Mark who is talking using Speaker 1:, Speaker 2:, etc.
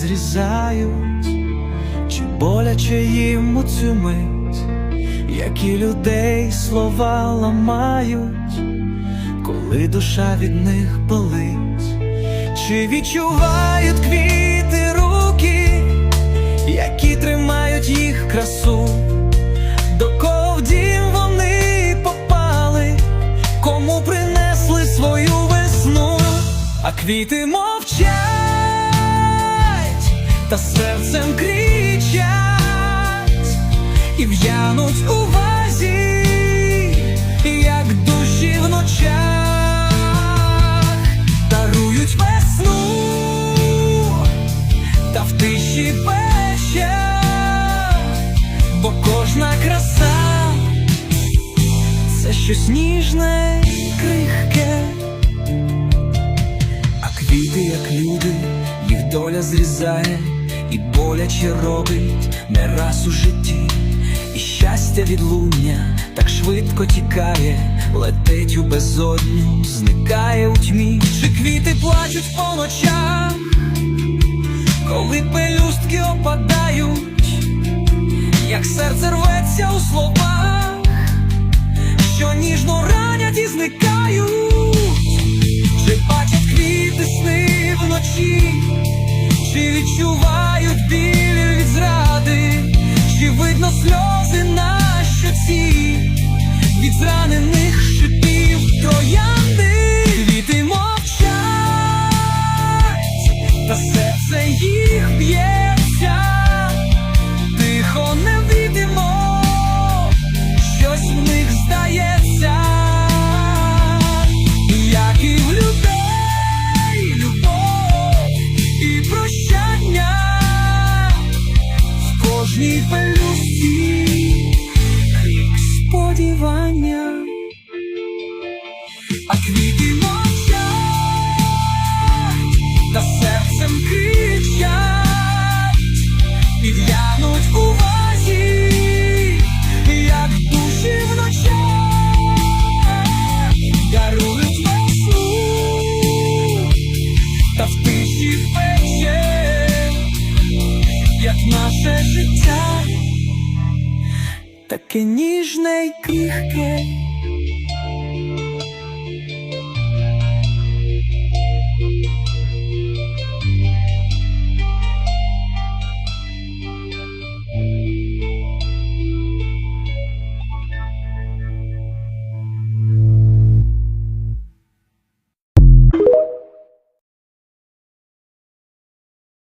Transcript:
Speaker 1: розрізають, чи боляче їм у цю мить, які людей слова ламають, коли душа від них болить, чи відчувають квіти руки, які тримають а квіти мовчать та серцем кричать і в'януть у вазі, як душі в ночах, дарують весну та в тиші печаль, бо кожна краса це щось ніжне їх доля зрізає і боляче робить не раз у житті, і щастя відлуння так швидко тікає, летить у безодню, зникає у тьмі, чи квіти плачуть по ночах, коли пелюстки опадають, як серце рветься у словах, що ніжно відчувають біль від зради, чи видно сльози на щоці, від зранених кожній пелюсті крик сподівання, таке ніжне й крихке.